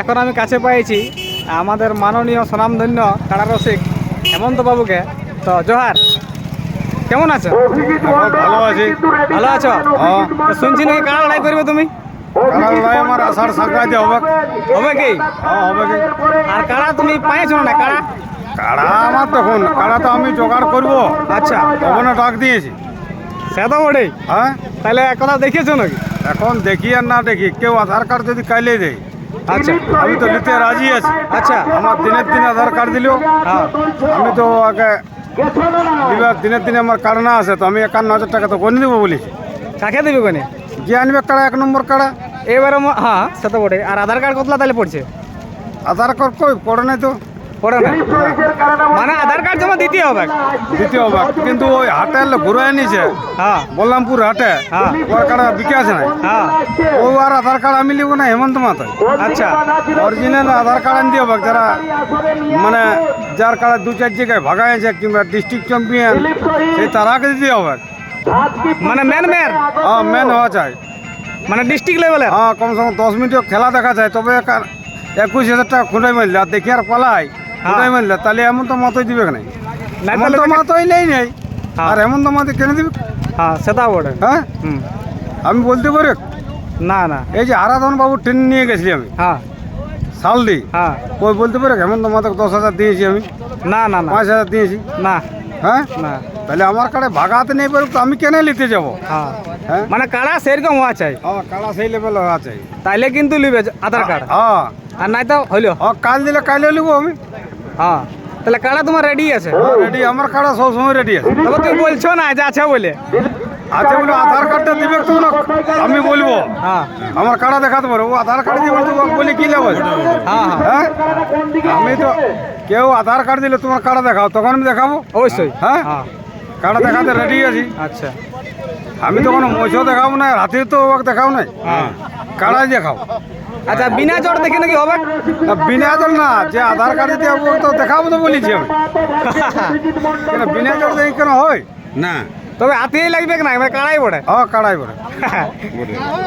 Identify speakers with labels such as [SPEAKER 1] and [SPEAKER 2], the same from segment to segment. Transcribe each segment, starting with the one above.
[SPEAKER 1] এখন আমি কাছে পেয়েছি আমাদের মাননীয় স্বনামধন্য কাড়া রসিক হেমন্ত বাবুকে তো জোহার কেমন আছো?
[SPEAKER 2] ভালো আছি।
[SPEAKER 1] ভালো আছো?
[SPEAKER 2] হ্যাঁ
[SPEAKER 1] তো শুনছি নাকি কাড়া লড়াই করবে তুমি?
[SPEAKER 2] আমার আষাঢ় সংক্রান্তি হবে।
[SPEAKER 1] হবে কি?
[SPEAKER 2] হ্যাঁ হবে কি?
[SPEAKER 1] আর কাড়া তুমি পাইছো না? কাড়া
[SPEAKER 2] কাড়া আমার তখন কাড়া তো আমি জোগাড় করব?
[SPEAKER 1] আচ্ছা।
[SPEAKER 2] তখন ডাক দিয়েছি।
[SPEAKER 1] সে তো বটেই
[SPEAKER 2] হ্যাঁ।
[SPEAKER 1] তাহলে কথা দেখিয়েছো নাকি?
[SPEAKER 2] এখন দেখি আর না দেখি। কেউ আধার কার্ড যদি কাইলে দেয়।
[SPEAKER 1] আচ্ছা
[SPEAKER 2] আমি তো নিতে রাজি আছি।
[SPEAKER 1] আচ্ছা
[SPEAKER 2] আমার দিনের দিন আধার কার্ড দিল
[SPEAKER 1] হ্যাঁ।
[SPEAKER 2] আমি তো আগে দিনের দিনে আমার কার্ড না আছে তো আমি একান্ন হাজার টাকা তো করে দেবো বলি?
[SPEAKER 1] কাকে দেবে কোনে?
[SPEAKER 2] যে আনবে কাড়া এক নম্বর কাড়া
[SPEAKER 1] এবারে ম- হ্যাঁ সে তো বটে আর আধার কার্ড কতলা তাহলে পড়ছে?
[SPEAKER 2] আধার কার্ড কই? পড়ে নাই তো।
[SPEAKER 1] পড়ে না মানে আধার কার্ড জমা দিতে হবে।
[SPEAKER 2] দ্বিতীয় ভাগ কিন্তু ওই হাটে ঘুরে নিছে
[SPEAKER 1] হ্যাঁ।
[SPEAKER 2] বললামপুর হাটে।
[SPEAKER 1] হ্যাঁ।
[SPEAKER 2] ওর কাড়া বিকে আছে
[SPEAKER 1] হ্যাঁ।
[SPEAKER 2] ও আর আধার কার্ড আমি লিখব না হেমন্ত মাথায়।
[SPEAKER 1] আচ্ছা।
[SPEAKER 2] অরিজিনাল আধার কার্ড আনি দিও যারা মানে যার কার্ড দু চার জায়গায় ভাগা আছে কিংবা ডিস্ট্রিক্ট চ্যাম্পিয়ন সেই তারাকে দিতে হবে।
[SPEAKER 1] মানে মেন মেন
[SPEAKER 2] হ্যাঁ মেন হওয়া চাই।
[SPEAKER 1] মানে ডিস্ট্রিক্ট লেভেলের
[SPEAKER 2] হ্যাঁ কমসে কম দশ মিনিট খেলা দেখা যায়। তবে একা- একুশ হাজার টাকা খুঁটাই মারলে। আর দেখি আর পালাই। খুঁটাই মারলে? তাহলে এমন তো মাতই দিবে না
[SPEAKER 1] নাই
[SPEAKER 2] এমন তো মাতই নেই নেই।
[SPEAKER 1] হ্যাঁ।
[SPEAKER 2] আর এমন তো মাতে কেন দিবে?
[SPEAKER 1] হ্যাঁ সেটা বটে।
[SPEAKER 2] হ্যাঁ? আমি বলতে পারি?
[SPEAKER 1] না না।
[SPEAKER 2] এই যে আরাধন বাবু ট্রেন নিয়ে গেছি আমি।
[SPEAKER 1] হ্যাঁ।
[SPEAKER 2] সালদি?
[SPEAKER 1] হ্যাঁ।
[SPEAKER 2] ওই বলতে পারে? হেমন্ত মাতাকে দশ হাজার দিয়েছি আমি।
[SPEAKER 1] না না না।
[SPEAKER 2] পাঁচ হাজার দিয়েছি।
[SPEAKER 1] না।
[SPEAKER 2] হ্যাঁ?
[SPEAKER 1] না।
[SPEAKER 2] তাহলে আমার কাছে ভাগাতে নেই পারুক তো আমি কেন নিতে যাব?
[SPEAKER 1] হ্যাঁ।
[SPEAKER 2] হ্যাঁ?
[SPEAKER 1] মানে কাড়া সেরকম হওয়া চাই।
[SPEAKER 2] হ্যাঁ কালা সেই লেভেল আছে
[SPEAKER 1] তাইলে কিন্তু লিবে আধার কার্ড।
[SPEAKER 2] হ্যাঁ।
[SPEAKER 1] আর নাই তো হইল।
[SPEAKER 2] হ্যাঁ কাল দিলে কালে লিখব আমি।
[SPEAKER 1] হ্যাঁ তাহলে কাড়া তোমার রেডি আছে?
[SPEAKER 2] রেডি আমার কাড়া সবসময় রেডি আছে।
[SPEAKER 1] তবে তুমি বলছো না যে আছে বলে।
[SPEAKER 2] আছে বলে আধার কার্ডটা দিবে তো না আমি বলব।
[SPEAKER 1] হ্যাঁ।
[SPEAKER 2] আমার কাড়া দেখাতে পারো। ও আধার কার্ড দিয়ে বলতে বলে কি লাভ আছে
[SPEAKER 1] হ্যাঁ হ্যাঁ।
[SPEAKER 2] হ্যাঁ আমি তো কেউ আধার কার্ড দিলে তোমার কাড়া দেখাও তখন আমি দেখাবো।
[SPEAKER 1] অবশ্যই।
[SPEAKER 2] হ্যাঁ
[SPEAKER 1] হ্যাঁ।
[SPEAKER 2] কাড়া দেখাতে রেডি আছি।
[SPEAKER 1] আচ্ছা।
[SPEAKER 2] আমি তো কোনো মহিষও দেখাবো না রাতে তো দেখাও নাই।
[SPEAKER 1] হ্যাঁ।
[SPEAKER 2] কাড়াই দেখাও
[SPEAKER 1] আচ্ছা বিনা চট দেখে নাকি হবে?
[SPEAKER 2] বিনা জল না যে আধার কার্ড ও তো দেখাবো তো বলেছি আমি। কেন বিনা জল দেখি কেন হয়?
[SPEAKER 3] না।
[SPEAKER 1] তবে হাতেই লাগবে না? এবার কাড়াই পড়ে
[SPEAKER 2] হ্যাঁ কাড়াই বলে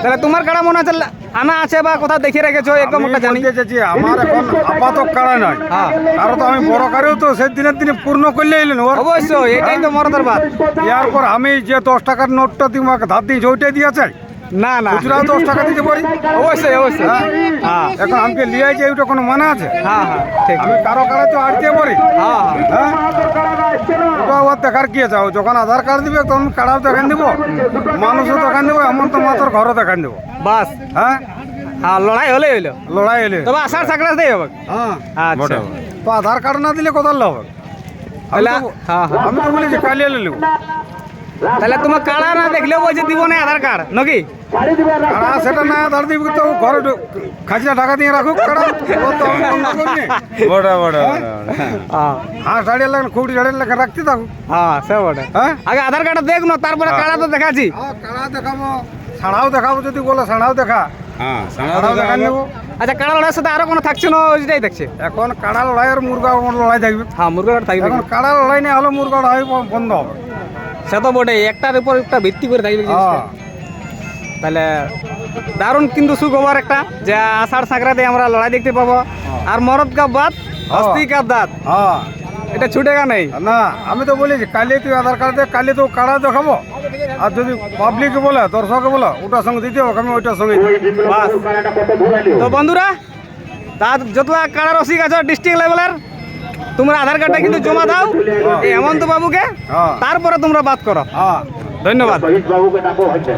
[SPEAKER 1] তাহলে তোমার কাড়া মনে হচ্ছে আনা আছে বা কোথাও দেখে রেখেছো একদম ওটা জানি।
[SPEAKER 2] চাইছি আমার এখন আপাতত কাড়াই নয়
[SPEAKER 1] হ্যাঁ।
[SPEAKER 2] কারণ তো আমি বড় কারেও তো সেই দিনের দিনে পূর্ণ করলে এলেন
[SPEAKER 1] অবশ্যই এটাই তো মরদের বাদ।
[SPEAKER 2] ইয়ার পর আমি যে দশ টাকার নোটটা তোমাকে ধার দিয়েছি ওইটাই দিয়ে চাই
[SPEAKER 1] না না।
[SPEAKER 2] খুচরাও দশ টাকা দিতে পারি?
[SPEAKER 1] অবশ্যই অবশ্যই।
[SPEAKER 2] হ্যাঁ?
[SPEAKER 1] হ্যাঁ।
[SPEAKER 2] এখন আমাকে লিয়ে যে ওইটা কোনো মানে আছে?
[SPEAKER 1] হ্যাঁ হ্যাঁ ঠিক।
[SPEAKER 2] আমি কারও কারে তো আটতে পারি
[SPEAKER 1] হ্যাঁ হ্যাঁ।
[SPEAKER 2] হ্যাঁ? ওটা ওর দেখার কি আছে? যখন আধার কার্ড দিবে তখন কাড়াও দেখান দিব। মানুষও দেখান দেবো এমন তো মাত্র ঘরও দেখান দেবো।
[SPEAKER 1] বাস।
[SPEAKER 2] হ্যাঁ?
[SPEAKER 1] হ্যাঁ লড়াই হলে। হইল
[SPEAKER 2] লড়াই এলে
[SPEAKER 1] তবে আষাঢ় সাকড়া দিয়ে হবে।
[SPEAKER 2] হ্যাঁ।
[SPEAKER 1] আচ্ছা।
[SPEAKER 2] তো আধার কার্ড না দিলে লাভ হবে? আমি তো-
[SPEAKER 1] হ্যাঁ হ্যাঁ।
[SPEAKER 2] আমি তো বলেছি কালিয়ে নেব।
[SPEAKER 1] তাহলে তোমার কাড়া না দেখলেও বলছে দিব না আধার কার্ড নাকি?
[SPEAKER 2] কাড়া সেটা না আধার দিব তো ঘরে ঢু- টাকা দিয়ে রাখুক কাড়া। ও তো আমি অন্য করিনি।
[SPEAKER 3] বড় বড়
[SPEAKER 1] হ্যাঁ?
[SPEAKER 2] হাঁস দাঁড়িয়ে লাগলে খুঁটি দাঁড়িয়ে লাগলে রাখতে থাকুক
[SPEAKER 1] হ্যাঁ সে বটে।
[SPEAKER 2] হ্যাঁ?
[SPEAKER 1] আগে আধার কার্ডটা দেখ না তারপরে কাড়া তো দেখাচ্ছি।
[SPEAKER 2] হ্যাঁ, কাড়া দেখাবো ছাড়াও দেখাবো যদি বলো ছাড়াও দেখা।
[SPEAKER 3] হ্যাঁ
[SPEAKER 1] আচ্ছা কাড়া লড়াইয়ের সাথে আরও কোনো থাকছে না ওইটাই দেখছে।
[SPEAKER 2] এখন কাড়া লড়াই আর মুরগা লড়াই থাকবে।
[SPEAKER 1] হ্যাঁ মুরগা কার্ড থাকবে।
[SPEAKER 2] এখন কাড়া লড়াই না হলে মুরগা লড়াই বন্ধ হবে।
[SPEAKER 1] সে তো বটে একটার উপর একটা ভিত্তি করে থাকবে
[SPEAKER 2] হ্যাঁ।
[SPEAKER 1] তাহলে দারুণ কিন্তু সুখবর একটা যে আষাঢ় সাঁকড়াতে আমরা লড়াই দেখতে পাবো। আর মরদ কা বাদ হস্তি কা দাঁত।
[SPEAKER 2] হ্যাঁ।
[SPEAKER 1] এটা ছুটেগা নেই।
[SPEAKER 2] না আমি তো বলেছি কালি তুই আধার কার্ড দে কালি তো কাড়া দেখাবো? আর যদি পাবলিক বলে দর্শকে বলে ওটার সঙ্গে দিতে হবে আমি ওইটার সঙ্গে
[SPEAKER 1] বাস। তো বন্ধুরা তার যত কাড়া রসিক আছে ডিস্ট্রিক্ট লেভেলের তোমরা আধার কার্ডটা কিন্তু জমা দাও এই হেমন্ত বাবুকে
[SPEAKER 2] হ্যাঁ।
[SPEAKER 1] তারপরে তোমরা বাদ করো।
[SPEAKER 2] হ্যাঁ।
[SPEAKER 1] ধন্যবাদ।
[SPEAKER 4] বাবুকে ডাকো হচ্ছে।